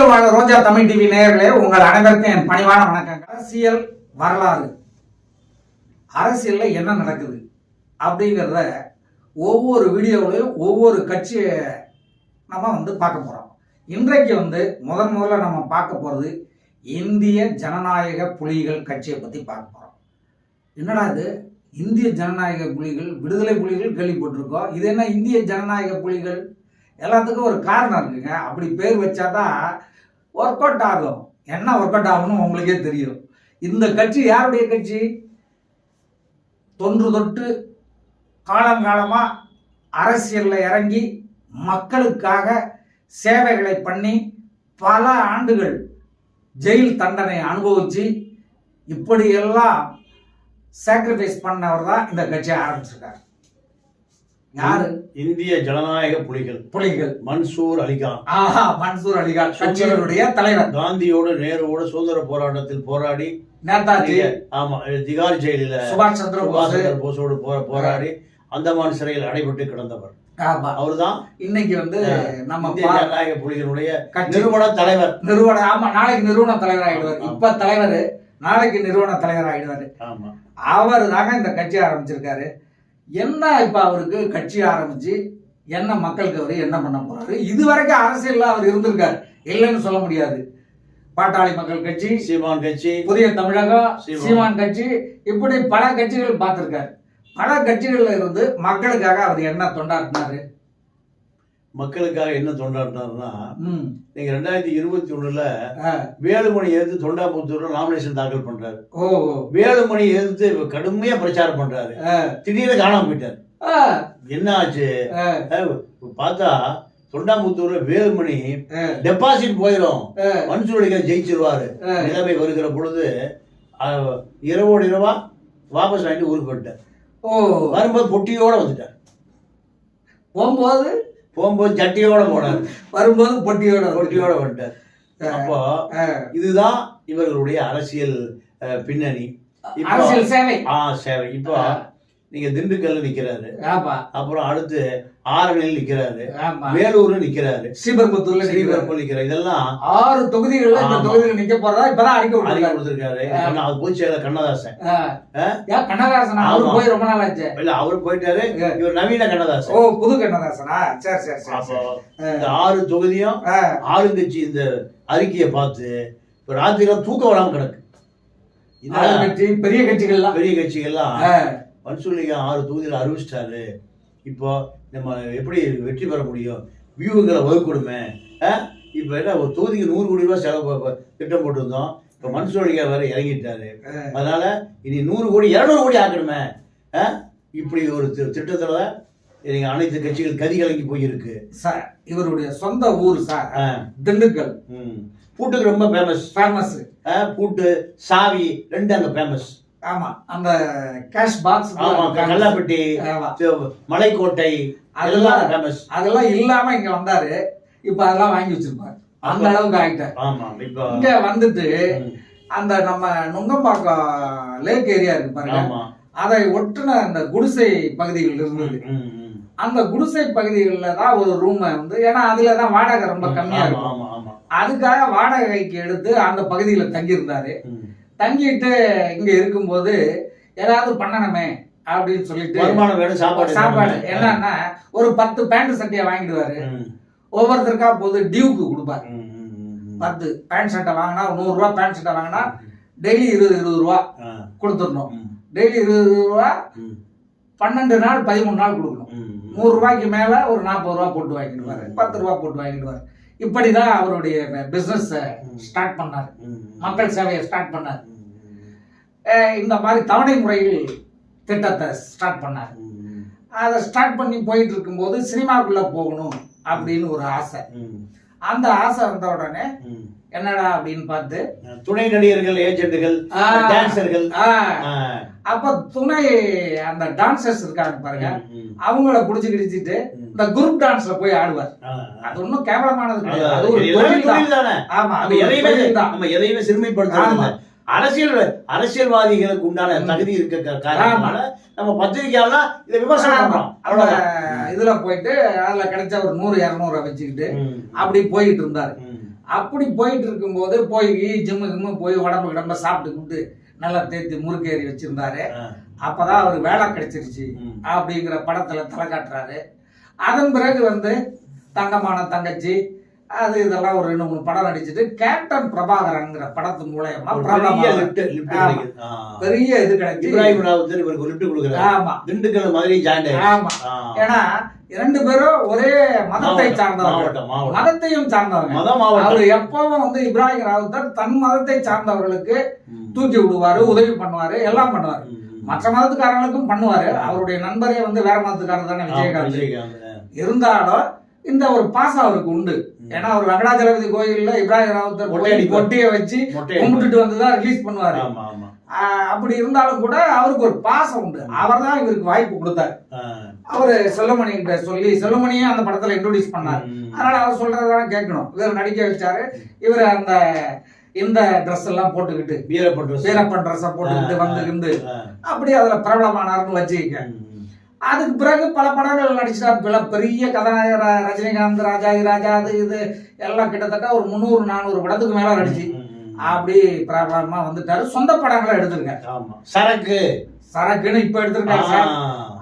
உலகெங்கிலும் வாழ ரோஜா தமிழ் டிவி நேயர்களே உங்கள் அனைவருக்கும் என் பணிவான வணக்கம் அரசியல் வரலாறு. அரசியலில் என்ன நடக்குது அப்படிங்கிறத ஒவ்வொரு வீடியோவிலையும் ஒவ்வொரு கட்சியை நம்ம வந்து பார்க்க போகிறோம் இன்றைக்கு வந்து முதன் முதல்ல நம்ம பார்க்க போகிறது இந்திய ஜனநாயக புலிகள் கட்சியை பற்றி பார்க்க போகிறோம் என்னடா இது? இந்திய ஜனநாயக புலிகள் விடுதலை புலிகள் கேள்விப்பட்டிருக்கோம். இது என்ன இந்திய ஜனநாயக புலிகள்? எல்லாத்துக்கும் ஒரு காரணம் இருக்குங்க. அப்படி பேர் வச்சாதான் ஒர்க் அவுட் ஆகும். என்ன ஒர்க் அவுட் ஆகும்னு உங்களுக்கே தெரியும். இந்த கட்சி யாருடைய கட்சி? தொன்று தொட்டு காலங்காலமாக அரசியலில் இறங்கி மக்களுக்காக சேவைகளை பண்ணி பல ஆண்டுகள் ஜெயில் தண்டனை அனுபவிச்சு இப்படியெல்லாம் சாக்ரிஃபைஸ் பண்ணவர் தான் இந்த கட்சியை ஆரம்பிச்சிருக்காரு. யாரு? இந்திய ஜனநாயக புலிகள். புலிகள். மன்சூர் அலிகான். ஆஹா மன்சூர் அலிகான். கட்சியினுடைய தலைவர். காந்தியோடு நேருவோடு சுதந்திர போராட்டத்தில் போராடி நேதாஜி. ஆமா திகார் ஜெயிலில் சுபாஷ் சந்திர போஸ். போஸோடு போராடி அந்தமான் சிறையில் அடைபட்டு கிடந்தவர். ஆமா. அவர்தான் இன்னைக்கு வந்து நம்ம ஜனநாயக புலிகளுடைய நிறுவன தலைவர். நிறுவன ஆமா நாளைக்கு நிறுவன தலைவர் ஆயிடுவார். இப்ப தலைவர் நாளைக்கு நிறுவன தலைவர் ஆயிடுவாரு. ஆமா. அவர் தாங்க இந்த கட்சி ஆரம்பிச்சிருக்காரு. என்ன இப்ப அவருக்கு கட்சி ஆரம்பிச்சு என்ன மக்களுக்கு அவர் என்ன பண்ண போறாரு? இதுவரைக்கும் அரசியல்ல அவர் இருந்திருக்காரு. இல்லைன்னு சொல்ல முடியாது. பாட்டாளி மக்கள் கட்சி சீமான் கட்சி புதிய தமிழகம் சீமான். சீமான் கட்சி இப்படி பல கட்சிகள் பார்த்திருக்காரு. பல கட்சிகள்ல இருந்து மக்களுக்காக அவர் என்ன தொண்டாட்டினாரு மக்களுக்காக என்ன தொண்டாடினார்னா ம் நீங்க ரெண்டாயிரத்தி இருபத்தி ஒண்ணுல. வேலுமணி எதிர்த்து தொண்டாமுத்தூர்ல நாமினேஷன் தாக்கல் பண்றாரு. வேலுமணி எதிர்த்து கடுமையா பிரச்சாரம் பண்றாரு. திடீர்னு காணாம போயிட்டார். என்ன ஆச்சு பார்த்தா தொண்டாமுத்தூர்ல வேலுமணி. டெபாசிட் போயிடும் ஆ. மன்சூர் அலிகான் ஜெயிச்சிருவாரு. நிலைமை வருகிற பொழுது இரவோடு இரவா வாபஸ் வாங்கிட்டு ஊருக்கு போயிட்டார் ஓ வரும்போது பொட்டியோட வந்துட்டார் போகும்போது போகும்போது ஜட்டியோட போனார் வரும்போது பொட்டியோட பொட்டியோட வந்துட்டார். அப்போ. இதுதான் இவர்களுடைய அரசியல் அஹ், பின்னணி அரசியல் சேவை ஆ சேவை இப்போ. நீங்க திண்டுக்கல்ல நிக்கிறாரு. அப்புறம் அடுத்து ஆரணியில் நிக்கிறாரு. வேலூர்ல நிக்கிறாரு. ஸ்ரீபெரும்புத்தூர்ல. ஸ்ரீபெரும்புல நிக்கிறார். இதெல்லாம் ஆறு தொகுதிகள்ல இந்த. தொகுதியில நிக்க போறதா இப்பதான் அறிக்கை அறிக்கை கொடுத்திருக்காரு. அது பொதுச் செயலர் கண்ணதாசன். கண்ணதாசன்? அவரு. போய் ரொம்ப நாள் ஆச்சு இல்ல அவர் போயிட்டாரு. இவர் நவீன கண்ணதாசன். ஓ புது கண்ணதாசனா? சரி சரி சரி சரி. இந்த ஆறு தொகுதியும். ஆளுங்கட்சி இந்த அறிக்கையை பார்த்து இப்ப ராத்திரிலாம் தூக்கம் வராம கிடக்கு. பெரிய கட்சிகள்லாம். பெரிய கட்சிகள்லாம் ஆ. மன்சூர்லிகா ஆறு தொகுதியில் அறிவிச்சிட்டாரு இப்போ நம்ம எப்படி வெற்றி பெற முடியும் வியூகங்களை வகுக்கணுமே? இப்போ என்ன ஒரு தொகுதிக்கு நூறு கோடி ரூபாய் செலவு திட்டம் போட்டிருந்தோம் இப்போ மன்சூர்லிகா வேற இறங்கிட்டாரு. அதனால இனி நூறு கோடி இரநூறு கோடி ஆக்கணுமே? இப்படி ஒரு திட்டத்துல நீங்க அனைத்து கட்சிகள் கதி கலங்கி போயிருக்கு சார் இவருடைய சொந்த ஊர் சார். திண்டுக்கல் ம். பூட்டுக்கு ரொம்ப ஃபேமஸ் ஃபேமஸ் பூட்டு சாவி ரெண்டு அங்க ஃபேமஸ் ஆமா அந்த கேஷ் பாக்ஸ் ஆமா கல்லாப்பட்டி மலைக்கோட்டை அதெல்லாம் அதெல்லாம் இல்லாம இங்க வந்தாரு. இப்ப அதெல்லாம் வாங்கி வச்சிருப்பாரு. அந்த அளவுக்கு ஆயிட்டார் ஆமா இங்க வந்துட்டு. அந்த நம்ம நுங்கம்பாக்கம் லேக் ஏரியா இருக்கு பாருங்க. அதை ஒட்டுன அந்த குடிசை பகுதிகள் இருந்தது. அந்த குடிசை பகுதிகளில் தான் ஒரு ரூமை வந்து ஏன்னா அதுல தான் வாடகை ரொம்ப கம்மியா இருக்கும். அதுக்காக வாடகைக்கு எடுத்து அந்த பகுதியில தங்கியிருந்தாரு. தங்கிட்டு இங்க இருக்கும்போது ஏதாவது பண்ணணுமே அப்படின்னு சொல்லிட்டு வருமானம் வேணும் சாப்பாடு சாப்பாடு. என்னன்னா ஒரு பத்து பேண்ட் சட்டையை வாங்கிடுவாரு. ஒவ்வொருத்தருக்கா போது டியூக்கு கொடுப்பாரு. பத்து பேண்ட் சட்டை வாங்கினா நூறு ரூபா பேண்ட் சட்டை வாங்கினா டெய்லி இருபது இருபது ரூபா கொடுத்துடணும். டெய்லி இருபது ரூபா ம், பன்னெண்டு நாள் பதிமூணு நாள் கொடுக்கணும். நூறு ரூபாய்க்கு மேல ஒரு நாற்பது ரூபா போட்டு வாங்கிடுவாரு. பத்து ரூபா போட்டு வாங்கிடுவாரு. இப்படிதான் அவருடைய பிசினஸ் ஸ்டார்ட் பண்ணாரு. மக்கள் சேவையை ஸ்டார்ட் பண்ணாரு. இந்த மாதிரி தவணை முறையில் திட்டத்தை ஸ்டார்ட் பண்ணாரு. அதை ஸ்டார்ட் பண்ணி போயிட்டு இருக்கும்போது சினிமாக்குள்ள போகணும் அப்படின்னு ஒரு ஆசை. அந்த ஆசை வந்த உடனே. என்னடா அப்படின்னு பார்த்து துணை நடிகர்கள் ஏஜென்ட்டுகள் டான்சர்கள் அப்ப துணை அந்த டான்சர்ஸ் இருக்காங்க பாருங்க அவங்கள புடிச்சு கிடிச்சிட்டு. இந்த குரூப் டான்ஸ்ல போய் ஆடுவார். அது ஒன்றும் கேவலமானது கிடையாது. அது ஒரு ஆமா அது எதையுமே நம்ம எதையுமே. இல்ல. அரசியல் அரசியல்வாதிகளுக்கு உண்டான. தகுதி இருக்க க- காரணத்தினால நம்ம பத்திரிக்கையாளர் இதை விமர்சனம். பண்றோம் அந்த அவ்வளவுதான் இதுல போயிட்டு அதுல கிடைச்ச ஒரு நூறு இரநூறு வச்சுக்கிட்டு. அப்படி போயிட்டு இருந்தாரு. அப்படி போயிட்டு இருக்கும்போது போய் ஜிம்மு கிம்மு போய் உடம்பு கிடம்ப சாப்பிட்டு கூப்பிட்டு நல்லா தேத்தி முறுக்கேறி வச்சிருந்தாரு. அப்பதான் அவருக்கு வேலை கிடைச்சிருச்சு. அப்படிங்கிற படத்துல தலை காட்டுறாரு அதன் பிறகு வந்து தங்கமான தங்கச்சி அது இதெல்லாம் ஒரு ரெண்டு மூணு படம் நடிச்சிட்டு கேப்டன் பிரபாகரன்ங்கிற படத்து மூலயமா பெரிய இது கிடைச்சு இப்ராஹிம் ராவுத்தர் இவருக்கு ஒரு லிப்ட் கொடுக்குறாரு. ஆமா. திண்டுக்கல் மாதிரி ஜாயின் ஆமா. ஏன்னா இரண்டு பேரும் ஒரே மதத்தை சார்ந்தவர்கள். மதத்தையும் மாவட்டம். அவர் எப்பவும் வந்து இப்ராஹிம் ராவுத்தர் தன் மதத்தை சார்ந்தவர்களுக்கு. தூக்கி விடுவாரு உதவி பண்ணுவாரு எல்லாம் பண்ணுவாரு. மற்ற மதத்துக்காரங்களுக்கும் பண்ணுவாரு. அவருடைய நண்பரே வந்து வேற மதத்துக்காரர் தானே விஜயகாந்த். இருந்தாலும் இந்த ஒரு பாசம் அவருக்கு உண்டு. ஏன்னா அவர் வெங்கடாஜலபதி கோயில்ல இப்ராஹிம் அடிப்பார். பொட்டியை வச்சு கும்பிட்டுட்டு வந்து தான் ரிலீஸ் பண்ணுவாரு அப்படி இருந்தாலும் கூட அவருக்கு ஒரு பாசம் உண்டு அவர் தான் இவருக்கு வாய்ப்பு கொடுத்தாரு. அவரு செல்வமணி கிட்ட சொல்லி செல்வமணியே அந்த படத்துல இன்ட்ரோடியூஸ் பண்ணாரு. அதனால அவர் சொல்றதான் கேட்கணும் இவர் நடிக்க வச்சாரு இவர் அந்த இந்த ட்ரெஸ் எல்லாம் போட்டுக்கிட்டு வீரப்பன் வீரப்பன் ட்ரெஸ்ஸை போட்டுக்கிட்டு வந்துக்கிட்டு. அப்படி அதுல பிரபலமானார்னு வச்சுக்க. அதுக்கு பிறகு பல படங்கள் நடிச்சிட்டார். பல பெரிய கதாநாயகர் ர- ரஜினிகாந்த் ராஜாதி ராஜா அது இது எல்லாம் கிட்டத்தட்ட ஒரு முந்நூறு நானூறு படத்துக்கு மேல நடிச்சு. அப்படி பிரபலமா வந்துட்டாரு. சொந்த படங்களை எடுத்திருக்காரு. சரக்கு. சரக்குன்னு இப்ப எடுத்திருக்காரு. சார்.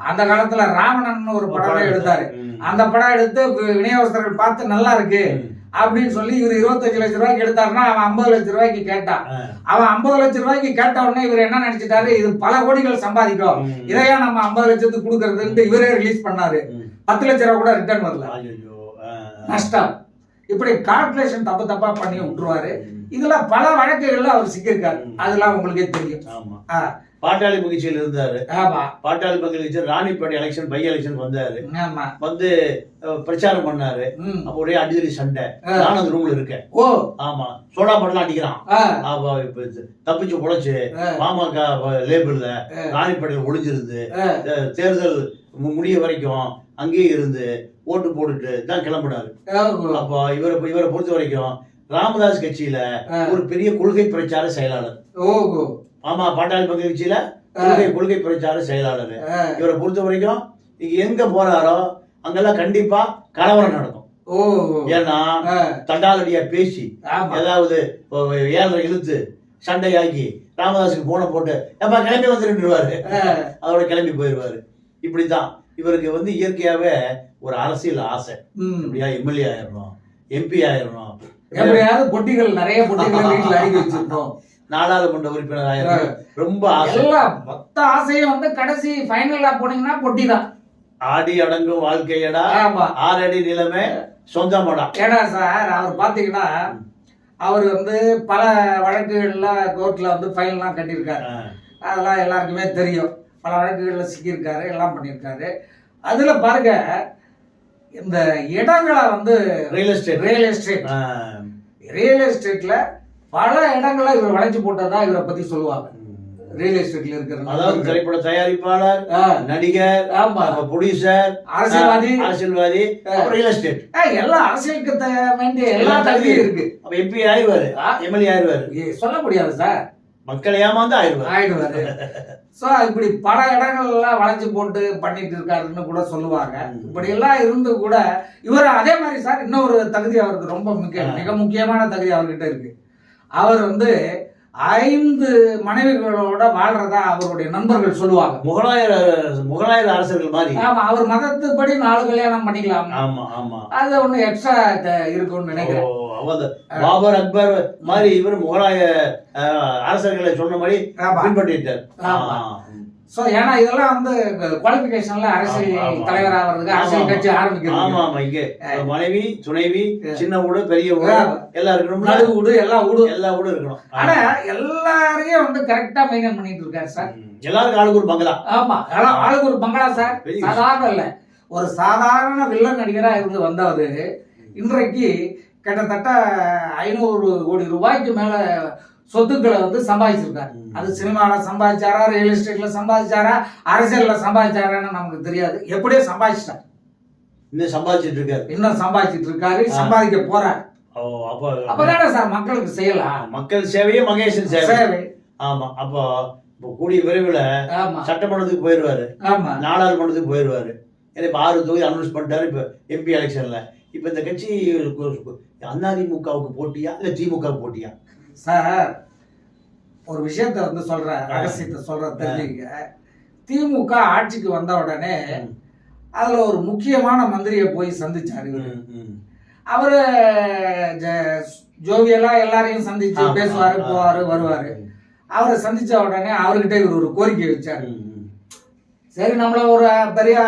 அந்த காலத்துல ராவணன் ஒரு படமே எடுத்தாரு. அந்த படம் எடுத்து விநியோகஸ்தர்கள் பார்த்து நல்லா இருக்கு. அப்படின்னு சொல்லி இவர் இருபத்தஞ்சு லட்ச ரூபாய்க்கு எடுத்தாருன்னா அவன் ஐம்பது லட்ச ரூபாய்க்கு கேட்டான். அவன் ஐம்பது லட்ச ரூபாய்க்கு கேட்ட உடனே இவர் என்ன நினைச்சிட்டாரு இது பல கோடிகள் சம்பாதிக்கும். இதையா நம்ம ஐம்பது லட்சத்துக்கு கொடுக்கறதுன்ட்டு இவரே ரிலீஸ் பண்ணாரு. பத்து லட்ச ரூபா கூட ரிட்டர்ன் வரல. நஷ்டம் இப்படி கால்குலேஷன் தப்பு தப்பா பண்ணி விட்டுருவாரு ம். இதுல பல வழக்குகள்ல அவர் சிக்கியிருக்காரு. அதெல்லாம் உங்களுக்கே தெரியும் பாட்டாளி மகிழ்ச்சியில் இருந்தாரு. ஆமா. பாட்டாளி மகிழ்ச்சி ராணிப்பேட்டை எலெக்ஷன் பை எலெக்ஷன் வந்தாரு. ஆமா. வந்து பிரச்சாரம் பண்ணாரு. அப்ப ஒரே அடிதடி சண்டை. ஆ. நானும் அந்த ரூம்ல இருக்கேன். ஓ. ஆமா. சோடா படலாம் அடிக்கிறான். தப்பிச்சு பொழைச்சு. பாமக லேபிள்ல. ராணிப்பேட்டையில் ஒளிஞ்சிருந்து தேர்தல் முடிய வரைக்கும் அங்கேயே இருந்து ஓட்டு போட்டுட்டு தான் கிளம்பினாரு. அப்போ இவரை இவரை பொறுத்த வரைக்கும் ராமதாஸ் கட்சியில. ஒரு பெரிய கொள்கை பிரச்சார செயலாளர். ஓ, ஆமா பாட்டாளி மக்கள் கட்சியில கொள்கை கொள்கை பிரச்சார செயலாளர். இவரை பொறுத்த வரைக்கும் இங்க எங்க போறாரோ அங்கெல்லாம் கண்டிப்பா கலவரம் நடக்கும். ஓ, ஏன்னா தண்டாலடியா பேசி ஏதாவது ஏழரை இழுத்து சண்டையாக்கி ராமதாஸுக்கு போனை போட்டு ஏப்பா கிளம்பி வந்துருவாரு அதோட கிளம்பி போயிடுவாரு இப்படிதான் இவருக்கு வந்து இயற்கையாவே ஒரு அரசியல் ஆசை. இப்படியா எம்எல்ஏ ஆயிரணும் எம்பி எப்படியாவது பொட்டிகள் நிறைய பொட்டிகள் வீட்டுல அடுக்கி வச்சிருக்கோம் நாடாளுமன்ற உறுப்பினர் ஆயிரணும் ரொம்ப ஆசை. மொத்த ஆசையும் வந்து கடைசி ஃபைனலா போனீங்கன்னா பொட்டி தான் ஆடி அடங்கும் வாழ்க்கையடா. ஆறடி நிலைமை. சொந்தமடா ஏடா சார் அவர் பாத்தீங்கன்னா அவர் வந்து பல வழக்குகள்ல கோர்ட்ல வந்து ஃபைன்லாம் கட்டியிருக்காரு. அதெல்லாம் எல்லாருக்குமே தெரியும். பல வழக்குகள்ல சிக்கியிருக்காரு எல்லாம் பண்ணியிருக்காரு. அதுல பாருங்க இந்த இடங்களை வந்து real estate real estate real எஸ்டேட்ல பல இடங்களை இவர் வளைச்சு போட்டதா இவரை பத்தி சொல்லுவாங்க. ரியல் எஸ்டேட்ல அதாவது இருக்கிற திரைப்பட தயாரிப்பாளர் நடிகர் ஆமா. ப்ரொடியூசர் அரசியல்வாதி. அரசியல்வாதி ரியல் எஸ்டேட் ஆ, எல்லா அரசியலுக்கு வேண்டிய எல்லா தகுதியும் இருக்கு. அப்ப எம்பி ஆயிடுவாரு எம்எல்ஏ ஆயிடுவாரு. சொல்ல முடியாது சார். மக்கள் ஏமாந்து ஆயிடுவாரு. ஆயிடுவாரு. சோ இப்படி பல இடங்கள்லாம் வளைச்சு போட்டு பண்ணிட்டு இருக்காருன்னு கூட சொல்லுவாங்க. இப்படி எல்லாம் இருந்து கூட இவர் அதே மாதிரி சார் இன்னொரு தகுதி அவருக்கு ரொம்ப முக்கிய ஆ. மிக முக்கியமான தகுதி அவர்கிட்ட இருக்கு. அவர் வந்து ஐந்து மனைவிகளோட வாழ்றதா அவருடைய நண்பர்கள் சொல்லுவாங்க. முகலாயர் முகலாயர் அரசர்கள் மாதிரி. ஆமா அவர் மதத்துப்படி நாலு கல்யாணம் பண்ணிக்கலாம். ஆமா ஆமா. அது ஒண்ணு எக்ஸ்ட்ரா இருக்கும்னு நினைக்கிறேன். பாபர் அக்பர் மாதிரி இவர் முகலாய அரசர்களை சொன்ன மாதிரி ஆமா. பின்பற்றிட்டார் ஆமா. சோ ஏன்னா இதெல்லாம் வந்து குவாலிபிகேஷன்ல அரசியல் ஆமா, ஆமா. தலைவர் ஆகிறதுக்கு ஆமா, அரசியல் ஆமா. கட்சி ஆமா ஆரம்பிக்கிறது. ஆமா இங்க மனைவி துணைவி சின்ன வீடு பெரிய வீடு ஆ. எல்லாம் இருக்கணும். நடு வீடு எல்லா வீடும் எல்லா வீடும் இருக்கணும். ஆனா எல்லாரையும் வந்து கரெக்டா மெயின்டைன் பண்ணிட்டு இருக்காரு சார். எல்லாருக்கும் ஆளுக்கு ஒரு பங்களா. ஆமா. ஆளுக்கு ஒரு பங்களா சார். சாதாரண இல்ல. ஒரு சாதாரண வில்லன் நடிகரா இருந்து வந்தவர் இன்றைக்கு கிட்டத்தட்ட ஐநூறு கோடி ரூபாய்க்கு மேல சொத்துக்களை வந்து சம்பாதிச்சிருக்காரு. அது சினிமால சம்பாதிச்சாரா ரியல் எஸ்டேட்ல சம்பாதிச்சாரா அரசியல்ல சம்பாதிச்சாரான்னு நமக்கு தெரியாது. எப்படியோ சம்பாதிச்சிட்டார். இன்னும் சம்பாதிச்சிட்டு இருக்காரு. இன்னும் சம்பாதிச்சிட்டு இருக்காரு. சம்பாதிக்க போறார். ஓ, அப்ப அப்பதானே சார் மக்களுக்கு செய்யலாம் மக்கள் சேவையே மகேசன் சேவை. ஆமா அப்போ இப்போ கூடிய விரைவில் சட்டமன்றத்துக்கு போயிடுவாரு ஆமா. நாடாளுமன்றத்துக்கு போயிடுவாரு ஏன்னா இப்போ ஆறு தொகுதி அனௌன்ஸ் பண்ணிட்டாரு இப்போ எம்பி எலெக்ஷன்ல இப்ப இந்த கட்சி அதிமுகவுக்கு போட்டியா இல்ல திமுகவுக்கு போட்டியா? சார் ஒரு விஷயத்த வந்து சொல்ற ரகசியத்தை சொல்ற தெரிஞ்சுக்க திமுக ஆட்சிக்கு வந்த உடனே. அதுல ஒரு முக்கியமான மந்திரியை போய் சந்திச்சாரு. அவரு ஜோவியலா எல்லாரையும் சந்திச்சு பேசுவாரு. போவாரு வருவாரு. அவரை சந்திச்ச உடனே அவர்கிட்ட இவர் ஒரு கோரிக்கை வச்சாரு. சரி நம்மள ஒரு பெரிய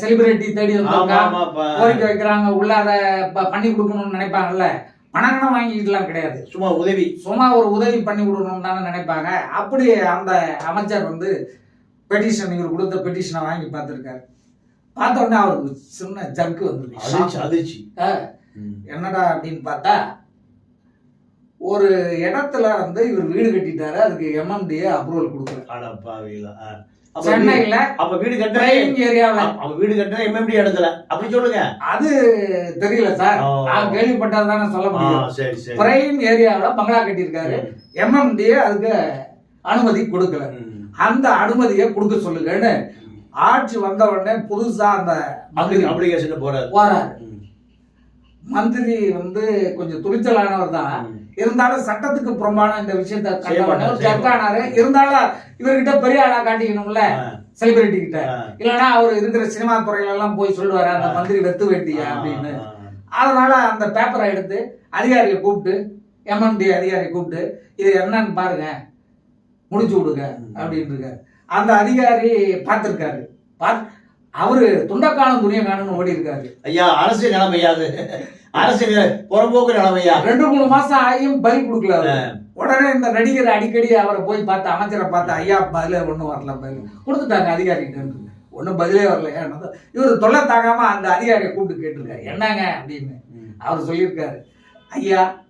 செலிபிரிட்டி தேடி ப- கோரிக்கை வைக்கிறாங்க உள்ள அதை ப- பண்ணி கொடுக்கணும்னு நினைப்பாங்கல்ல? பணங்கணம் வாங்கிட்டுலாம் கிடையாது. சும்மா உதவி. சும்மா ஒரு உதவி பண்ணி விடணும்னு தானே நினைப்பாங்க. அப்படி அந்த அமைச்சர் வந்து பெட்டிஷன் இவர் கொடுத்த பெட்டிஷனை வாங்கி பார்த்துருக்காரு. பார்த்த உடனே அவருக்கு சின்ன அதிர்ச்சி வந்துருக்கு அதிர்ச்சி. என்னடா அப்படின்னு பார்த்தா ஒரு இடத்துல வந்து இவர் வீடு கட்டிட்டாரு. அதுக்கு எம்எம்டிஏ அப்ரூவல் கொடுக்கல சென்னையில அப்ப வீடு டிரைவிங் ஏரியாவில் அப்ப வீடு கட்டுறது எம்எம்டி இடத்துல அப்படி சொல்லுங்க. அது தெரியல சார். நான் கேள்விப்பட்டது தானே சொல்ல முடியும். சரி சரி. பிரைம் ஏரியாவுல பங்களா கட்டியிருக்காரு. ம், எம்எம்டிஏ அதுக்கு அனுமதி கொடுக்கல. அந்த அனுமதியை கொடுக்க சொல்லுங்கன்னு. ஆட்சி வந்த உடனே புதுசா அந்த அப்ளிகேஷன் போறாரு. போறாரு. மந்திரி வந்து கொஞ்சம் துணிச்சலானவர் தான். இருந்தாலும் சட்டத்துக்கு புறம்பான இந்த விஷயத்த ஜர்க்கானாரு இருந்தாலும் இவர்கிட்ட பெரிய ஆளா காட்டிக்கணும்ல? செலிபிரிட்டி கிட்ட. இல்லைன்னா அவர் இருக்கிற சினிமா துறையில எல்லாம் போய் சொல்லுவாரு அந்த. மந்திரி வெத்து வெட்டியா? அப்படின்னு. அதனால அந்த பேப்பரை எடுத்து அதிகாரியை கூப்பிட்டு எம்எம்டி அதிகாரியை கூப்பிட்டு இது என்னன்னு பாருங்க. முடிச்சு விடுங்க. அப்படின்னு இருக்காரு அந்த அதிகாரி பார்த்திருக்காரு. பார்த்து அவரு துண்டக்காலம் துணியை காணும்னு ஓடி இருக்காரு. ஐயா அரசு நிலைமையாது அரசு நிலை- புறம்போக்கு நிலைமையா ரெண்டு மூணு மாசம் ஆகியும் பதில் கொடுக்கல. உடனே இந்த நடிகர் அடிக்கடி அவரை போய் பார்த்து அமைச்சரை பார்த்து ஐயா பதிலே ஒன்றும் வரல பதில். கொடுத்துட்டாங்க அதிகாரிகிட்ட ஒன்றும் பதிலே வரல ஏன்னா இவர் தொல்லை தாங்காம அந்த அதிகாரியை கூப்பிட்டு கேட்டிருக்காரு. என்னங்க? அப்படின்னு. அவர் சொல்லியிருக்காரு. ஐயா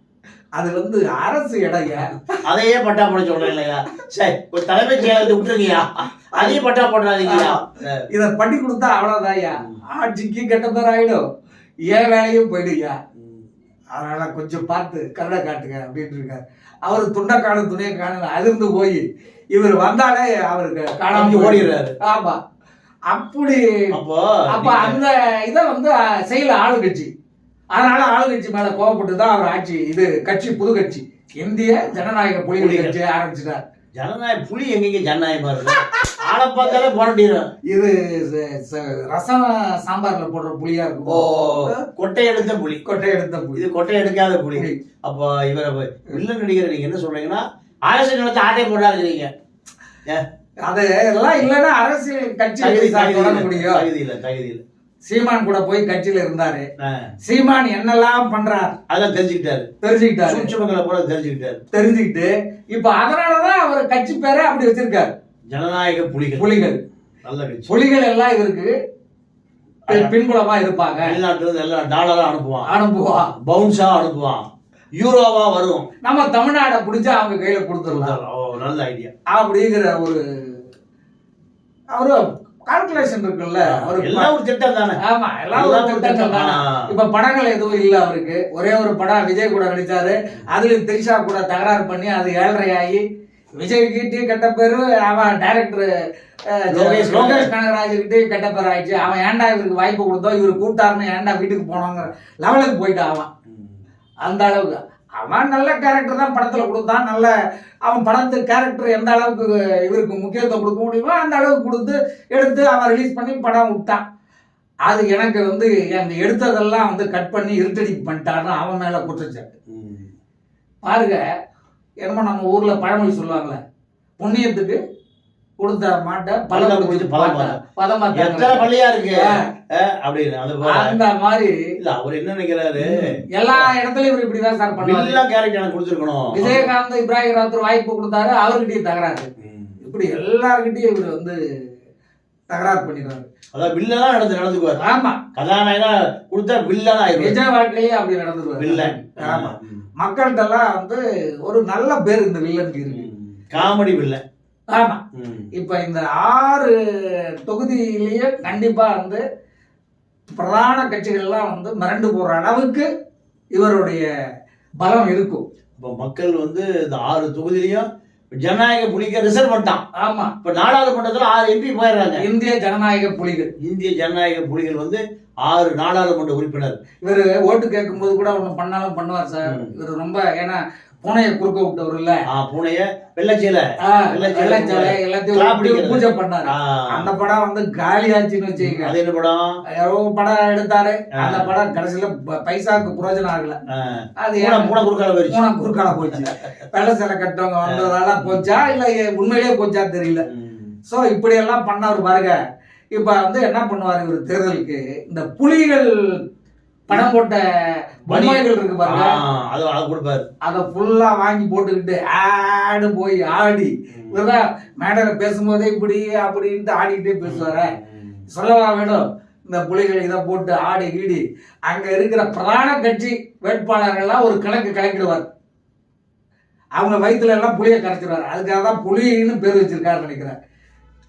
அது வந்து அரசு இடையா அதையே பட்டா போட சொல்றேன் இல்லையா? சரி ஒரு தலைமைச் செயலகத்தை விட்டுருங்கய்யா. அதையும் பட்டா போடுறாதீங்கய்யா இதை பண்ணி கொடுத்தா அவ்வளவுதான்யா. ஆட்சிக்கு கெட்ட பேர் ஆயிடும். ஏன் வேலையும் போயிடுயா. அதனால கொஞ்சம் பார்த்து கருணை காட்டுங்க அப்படின்னு இருக்காரு அவர் துண்டக்கான துணியை காணல அதிர்ந்து போய் இவர் வந்தாலே அவருக்கு காணாம ஓடிடுறாரு. ஆமா. அப்படி அப்போ அப்ப அந்த இதை வந்து செய்யல ஆளுங்கட்சி. அதனால ஆளுங்கட்சி மேல கோவப்பட்டு தான் அவர் ஆட்சி இது கட்சி புது கட்சி. இந்திய ஜனநாயக புலிகள் புலிகள். கட்சி ஆரம்பிச்சிட்டார். ஜனநாயக புலி எங்கெங்க ஜனநாயகமா இருக்கு? ஆளை பார்த்தாலே போராட்டிடும் இது ரசம் சாம்பார்ல போடுற புளியா ஓ இருக்கும் கொட்டை எடுத்த புலி. கொட்டை எடுத்த புளி இது கொட்டை எடுக்காத புலி. புலி. அப்போ இவரை வில்லன் நடிகர் நீங்க என்ன சொல்றீங்கன்னா அரசு நிலத்தை ஆட்டை போடாதீங்க. அது எல்லாம் இல்லைன்னா அரசியல் கட்சி தகுதி இல்லை தகுதி இல்லை. சீமான் கூட போய் கட்சியில இருந்தாரு. சீமான் என்னெல்லாம் பண்றார்? அதெல்லாம் தெரிஞ்சுக்கிட்டாரு. தெரிஞ்சுக்கிட்டாரு. சூட்சமங்களை பூரா தெரிஞ்சுக்கிட்டாரு. தெரிஞ்சுக்கிட்டு இப்ப அதனாலதான் அவர் கட்சி பேரை அப்படி வச்சிருக்காரு. ஜனநாயக புலிகள். புலிகள். நல்ல கட்சி. புலிகள் எல்லாம் இவருக்கு பின்- பின்புலமா இருப்பாங்க. வெளிநாட்டுல எல்லாம் டாலரா அனுப்புவான். அனுப்புவா. பவுன்ஸா அனுப்புவான். யூரோவா வரும். நம்ம தமிழ்நாடை பிடிச்சா அவங்க கையில கொடுத்துடலாம். ஓ நல்ல ஐடியா அப்படிங்கிற ஒரு அவரு கால்குலேஷன் இருக்குல்ல அவரு எல்லாம் ஒரு திட்டம் தானே? ஆமா எல்லாம் ஒரு திட்டங்கள் தானே. இப்ப படங்கள் எதுவும் இல்ல அவருக்கு. ஒரே ஒரு படம் விஜய் கூட நடிச்சாரு. அதுல திரிஷா கூட தகராறு பண்ணி அது ஏழரை ஆகி விஜய் கிட்டே கெட்ட பேரு அவன் டைரக்டர் லோகேஷ் லோகேஷ் கனகராஜ். கிட்டே கெட்ட பேர் ஆயிடுச்சு. அவன் ஏன்டா இவருக்கு வாய்ப்பு கொடுத்தோம்? இவர் கூப்பிட்டாருன்னு ஏன்டா வீட்டுக்கு போனோங்கிற லெவலுக்கு போயிட்டான் அவன். அந்த அளவுக்கு. அவன் நல்ல கேரக்டர் தான் படத்துல கொடுத்தான். நல்ல அவன் படத்து கேரக்டர் எந்த அளவுக்கு இவருக்கு முக்கியத்துவம் கொடுக்க முடியுமோ அந்த அளவுக்கு கொடுத்து எடுத்து அவன் ரிலீஸ் பண்ணி படம் விட்டான். அது எனக்கு வந்து அந்த எடுத்ததெல்லாம் வந்து கட் பண்ணி இருட்டடி பண்ணிட்டாருன்னு அவன் மேல குற்றச்சாட்டு. பாருங்க என்னமோ நம்ம ஊர்ல பழமொழி சொல்லுவாங்கல்ல புண்ணியத்துக்கு கொடுத்த மாட்டை பிடிச்சு பலம் பதமா எத்தனை பள்ளியா இருக்கு? அப்படின்னு அது போல அந்த மாதிரி இல்ல அவர் என்ன நினைக்கிறாரு? எல்லா இடத்துலயும் இவர் இப்படிதான் சார் பண்ணுவாரு. வில்லா கேரக்டர் எனக்கு கொடுத்துருக்கணும். விஜயகாந்த் இப்ராஹிம் ராத்தூர் வாய்ப்பு கொடுத்தாரு அவர்கிட்டயும் தகராறு. இப்படி எல்லார்கிட்டயும் இவர் வந்து தகராறு பண்ணிடுறாரு. அதான் வில்லனா நடந்து நடந்துக்குவார். ஆமா. கதாநாயகனா கொடுத்தா வில்லனா நிஜ வாழ்க்கையிலேயே அப்படி நடந்துருவாரு வில்லன். ஆமா. மக்கள்கிட்ட எல்லாம் வந்து ஒரு நல்ல பேர் இந்த வில்லனுக்கு இருக்கு. Comedy villain. ஆமா. இப்ப இந்த ஆறு தொகுதியிலேயே கண்டிப்பா வந்து பிரதான கட்சிகள்லாம் வந்து மிரண்டு போற அளவுக்கு இவருடைய பலம் இருக்கும். இப்போ மக்கள் வந்து இந்த ஆறு தொகுதியிலையும் ஜனநாயக புலிக ரிசர்வ் பண்ணிட்டான். ஆமா. இப்ப நாடாளுமன்றத்துல ஆறு எம்பி போயிடுறாங்க. இந்திய ஜனநாயக புலிகள். இந்திய ஜனநாயக புலிகள் வந்து ஆறு நாடாளுமன்ற உறுப்பினர். இவரு ஓட்டு கேட்கும் போது கூட ஒண்ணு பண்ணாலும் பண்ணுவார் சார். இவர் ரொம்ப ஏன்னா பூனையை குறுக்க விட்டவர் இல்ல ஆ, பூனைய வெள்ளச்சீல. வெள்ளைச்சலை எல்லாத்தையும். பூஜை பண்ணாரு. அந்த படம் வந்து காலியாச்சுன்னு வச்சுக்கங்க. அது என்ன படம்? எவ்வளோ படம் எடுத்தாரு. அந்த படம் கடைசியில ப- பைசாக்கு புரோஜனம் ஆகல. அது பூனை குறுக்கால போயிருச்சு மூணா குறுக்கால போச்சு வெள்ளை சிலை கட்டவங்க வந்ததால போச்சா இல்ல உண்மையிலேயே போச்சா தெரியல. ம். சோ இப்படி எல்லாம் பண்ணவர் பாருங்க. இப்ப வந்து என்ன பண்ணுவாரு இவர்? தேர்தலுக்கு இந்த புலிகள் படம் போட்ட பொம்மைகள் இருக்கு பாருங்க. அது அது கொடுப்பாரு. அதை ஃபுல்லா வாங்கி போட்டுக்கிட்டு ஆடு போய் ஆடி. மேடையில பேசும்போதே இப்படி அப்படின்ட்டு ஆடிக்கிட்டே பேசுவாரு. சொல்லவா வேணும்? இந்த புலிகள் இதை போட்டு ஆடி கீடி. அங்க இருக்கிற பிரதான கட்சி வேட்பாளர்கள்லாம் ஒரு கணக்கு கணக்கிடுவார் அவங்க வயித்துல எல்லாம் புளியை கரைச்சிடுவார் அதுக்காக தான் புலின்னு பேர் வச்சிருக்காரு நினைக்கிறேன்.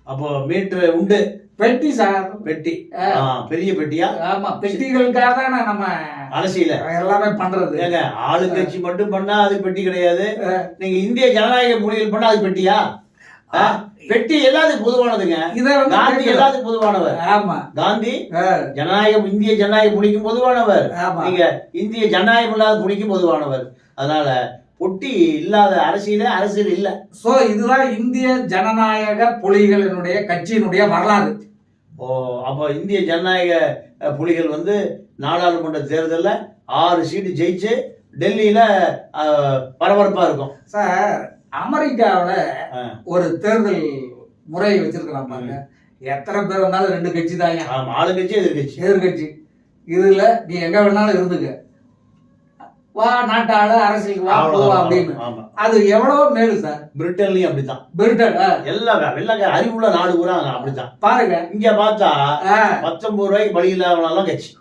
அப்போ மீட்டர் உண்டு. பெட்டி சார். பெட்டி. ஆ, பெரிய பெட்டியா? ஆமா பெட்டிகளுக்காக தானே நம்ம அரசியல எல்லாமே பண்றது. ஏங்க ஆளுங்கட்சி மட்டும் பண்ணா அது பெட்டி கிடையாது. நீங்க இந்திய ஜனநாயக புலிகள் பண்ணா அது பெட்டியா? பெட்டி எல்லாத்துக்கும் பொதுவானதுங்க. காந்தி. எல்லாத்துக்கும் பொதுவானவர். ஆமா. காந்தி ஜனநாயகம் இந்திய ஜனநாயக புலிக்கும் பொதுவானவர். நீங்க இந்திய ஜனநாயகம் இல்லாத புலிக்கும் பொதுவானவர். அதனால பொட்டி இல்லாத அரசியல அரசியல் இல்ல. சோ இதுதான் இந்திய ஜனநாயக புலிகளினுடைய கட்சியினுடைய வரலாறு. அப்போ இந்திய ஜனநாயக புலிகள் வந்து நாடாளுமன்ற தேர்தல்ல ஆறு சீட்டு ஜெயிச்சு டெல்லியில அஹ், பரபரப்பா இருக்கும். சார் அமெரிக்காவுல. ஒரு தேர்தல் முறை வச்சிருக்கலாம் பாருங்க. எத்தனை பேர் வந்தாலும் ரெண்டு கட்சி தான் ஆமா, ஆளுங்கட்சி எதிர்கட்சி. எதிர்கட்சி. இதுல நீ எங்க வேணாலும் இருந்துக்க. வா நாட்டாள அரசியலுக்கு வா போ அப்படின்னு. அது எவ்வளவோ மேலு சார். பிரிட்டன்லயும் அப்படித்தான். பிரிட்டன் எல்லா வெள்ளக்க அறிவுள்ள நாடு பூரா அப்படித்தான். பாருங்க. இங்க பார்த்தா பத்தொன்பது ரூபாய்க்கு பலி இல்லாதவனெல்லாம் கட்சி.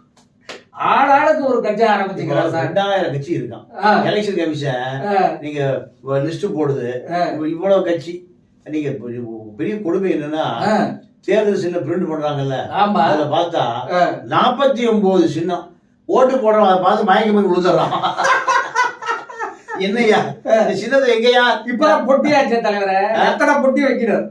ஆளாளுக்கு ஒரு கட்சி ஆரம்பிச்சுக்கிறார் சார். ரெண்டாயிரம் கட்சி இருக்கான். எலெக்ஷன் கமிஷன் நீங்க லிஸ்ட் போடுது. இவ்வளவு கட்சி. நீங்க பெரிய- கொடுமை என்னன்னா தேர்தல் சின்னம் பிரிண்ட் பண்றாங்கல்ல அதுல பார்த்தா நாற்பத்தி ஒன்பது சின்னம். ஓட்டு போடுறவன் அதை பார்த்து மயக்க போய் விழுந்துடுறான். என்னய்யா? இந்த சின்னத்தை எங்கயா இப்பதான் பொட்டியாச்சே தலைவரே. எத்தனை பொட்டி வைக்கிறார்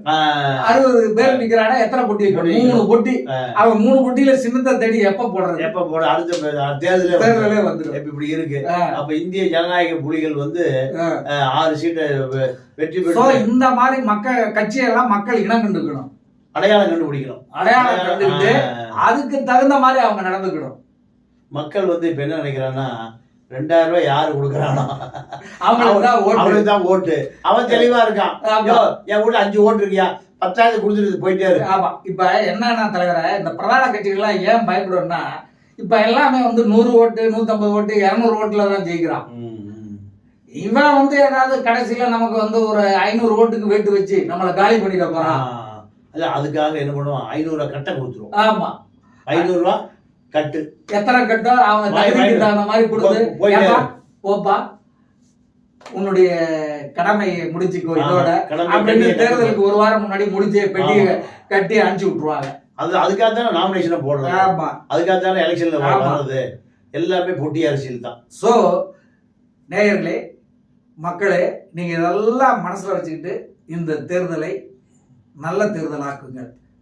அறுபது பேர் நிக்கிறானா எத்தனை பொட்டி வைக்கணும்? மூணு பொட்டி. அவன் மூணு பொட்டியில சின்னத்தை தேடி எப்ப போடுறது? எப்ப போட? அடுத்த தேர்தலே தேர்தலே இப்ப இப்படி இருக்கு. அப்ப இந்திய ஜனநாயக புலிகள் வந்து ஆறு சீட்டை வெற்றி பெற்று இந்த மாதிரி மக்கள் கட்சியெல்லாம் மக்கள் இனம் கண்டுக்கணும். அடையாளம் கண்டுபிடிக்கணும். அடையாளம் கண்டுக்கிட்டு. அதுக்கு தகுந்த மாதிரி அவங்க நடந்துக்கணும். மக்கள் வந்து இப்ப என்ன நினைக்கிறான்னா ரெண்டாயிரம் ரூபாய் யாரு கொடுக்கறானோ? அவனுக்கு தான் ஓட்டு. அவன் தெளிவா இருக்கான். என் வீட்டுல அஞ்சு ஓட்டு இருக்கியா? பத்தாயிரத்து கொடுத்துட்டு போயிட்டே இருக்கு ஆமா. இப்ப என்னன்னா தலைவரை இந்த பிரதான கட்சிகள்லாம் ஏன் பயப்படும்னா இப்ப எல்லாமே வந்து நூறு ஓட்டு நூத்தம்பது ஓட்டு இருநூறு ஓட்டுல தான் ஜெயிக்கிறான். இவன் வந்து ஏதாவது கடைசியில நமக்கு வந்து ஒரு ஐநூறு ஓட்டுக்கு வெட்டு வச்சு நம்மள காலி பண்ணிட போறான். அதுக்காக என்ன பண்ணுவான்? ஐநூறு கட்டை கொடுத்துருவோம் ஆமா. ஐநூறு ரூபாய் கட்டு. எத்தனை கட்டோ அவங்க வாய், தகுதிக்கு. தகுந்த மாதிரி கொடுத்து. போப்பா உன்னுடைய கடமையை முடிச்சுக்கோ இதோட. அப்படின்னு தேர்தலுக்கு ஒரு வாரம் முன்னாடி முடிச்சு பெட்டியை ஆமா. கட்டி அனுப்பிச்சு விட்டுருவாங்க. அது அதுக்காக தானே நாமினேஷனை போடுறது? ஆமா. அதுக்காக தானே எலெக்ஷன்ல. வர்றது? எல்லாமே பொட்டி அரசியல் தான். சோ நேயர்களே மக்களே நீங்க இதெல்லாம் மனசுல வச்சுக்கிட்டு இந்த தேர்தலை நல்ல தேர்தலாக்குங்கள்.